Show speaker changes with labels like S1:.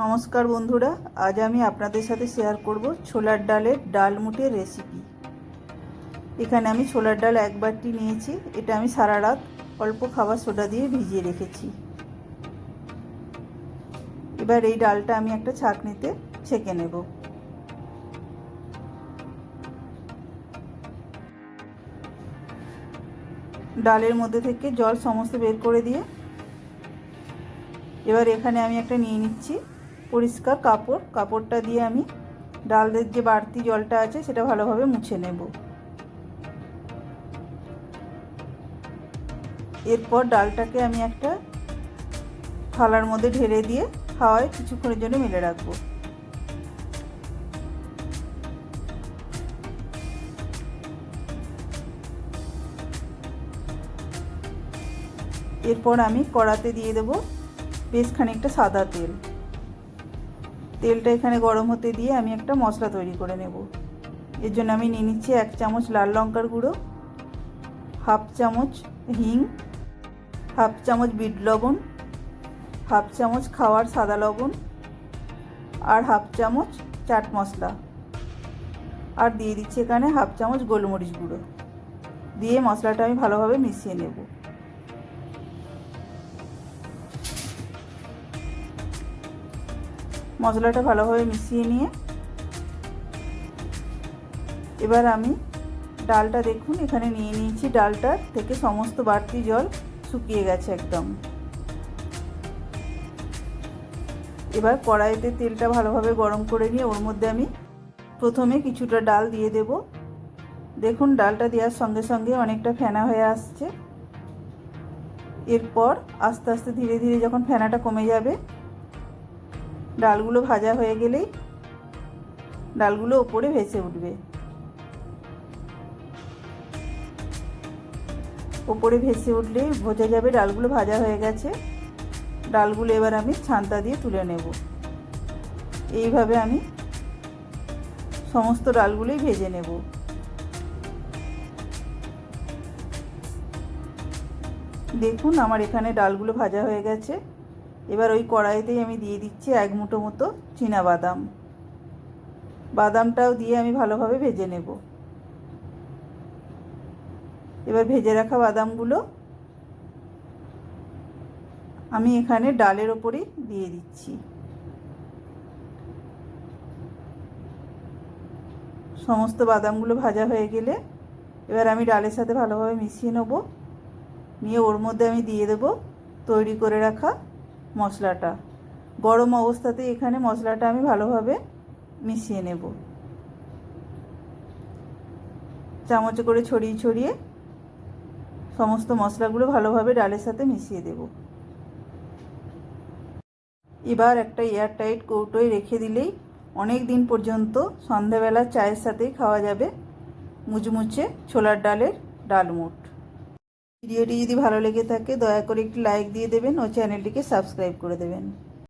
S1: নমস্কার বন্ধুরা, আজ আমি আপনাদের সাথে শেয়ার করব ছোলার ডালের ডাল মুটের রেসিপি এখানে আমি ছোলার ডাল এক বাটি নিয়েছি, এটা আমি সারা রাত অল্প খাবার সোডা দিয়ে ভিজিয়ে রেখেছি। এবার এই ডালটা আমি একটা ছাঁকনিতে ছেঁকে নেব। ডালের মধ্যে থেকে জল সমস্ত বের করে দিয়ে, এবার এখানে আমি একটা নিয়ে নিচ্ছি পরিষ্কার কাপড়, কাপড়টা দিয়ে আমি ডালের যে বাড়তি জলটা আছে সেটা ভালোভাবে মুছে নেব। এরপর ডালটাকে আমি একটা থালার মধ্যে ঢেলে দিয়ে হাওয়ায় কিছুক্ষণের জন্য মেলে রাখব। এরপর আমি কড়াতে দিয়ে দেব বেশ খানিকটা সাদা তেল। তেলটা এখানে গরম হতে দিয়ে আমি একটা মশলা তৈরি করে নেব। এর জন্য আমি নিয়ে নিচ্ছি এক চামচ লাল লঙ্কার গুঁড়ো, হাফ চামচ হিং, হাফ চামচ বিট লবণ, হাফ চামচ খাওয়ার সাদা লবণ আর হাফ চামচ চাট মশলা। আর দিয়ে দিচ্ছি এখানে হাফ চামচ গোলমরিচ গুঁড়ো। দিয়ে মশলাটা আমি ভালোভাবে মিশিয়ে নেব। মশলাটা ভালোভাবে মিশিয়ে নিয়ে এবার আমি ডালটা দেখুন, এখানে নিয়ে নিয়েছি ডালটার থেকে সমস্ত বাড়তি জল শুকিয়ে গেছে একদম। এবার কড়াইতে তেলটা ভালোভাবে গরম করে নিয়ে ওর মধ্যে আমি প্রথমে কিছুটা ডাল দিয়ে দেব। দেখুন, ডালটা দেওয়ার সঙ্গে সঙ্গে অনেকটা ফেনা হয়ে আসছে। এরপর আস্তে আস্তে ধীরে ধীরে যখন ফেনাটা কমে যাবে ডালগুলো ভাজা হয়ে গেলেই ডালগুলো ওপরে ভেসে উঠবে। ওপরে ভেসে উঠলেই বোঝা যাবে, ডালগুলো ভাজা হয়ে গেছে। ডালগুলো এবার আমি ছান্তা দিয়ে তুলে নেব। এইভাবে আমি সমস্ত ডালগুলোই ভেজে নেব। দেখুন আমার এখানে ডালগুলো ভাজা হয়ে গেছে। এবার ওই কড়াইতেই আমি দিয়ে দিচ্ছি এক মুঠো মতো বাদাম। বাদামটাও দিয়ে আমি ভালোভাবে ভেজে নেব। এবার ভেজে রাখা বাদামগুলো আমি এখানে ডালের ওপরেই দিয়ে দিচ্ছি। সমস্ত বাদামগুলো ভাজা হয়ে গেলে এবার আমি ডালের সাথে ভালোভাবে মিশিয়ে নেব। নিয়ে ওর মধ্যে আমি দিয়ে দেব তৈরি করে রাখা মশলাটা। গরম অবস্থাতেই এখানে মশলাটা আমি ভালোভাবে মিশিয়ে নেব। চামচে করে ছড়িয়ে ছড়িয়ে সমস্ত মশলাগুলো ভালোভাবে ডালের সাথে মিশিয়ে দেব। এবার একটা এয়ারটাইট কৌটোয় রেখে দিলেই অনেক দিন পর্যন্ত সন্ধেবেলা চায়ের সাথেই খাওয়া যাবে মুচমুচে ছোলার ডালের ডালমুট। ভিডিওটি যদি ভালো লেগে থাকে, দয়া করে একটি লাইক দিয়ে দেবেন ও চ্যানেলটিকে সাবস্ক্রাইব করে দেবেন।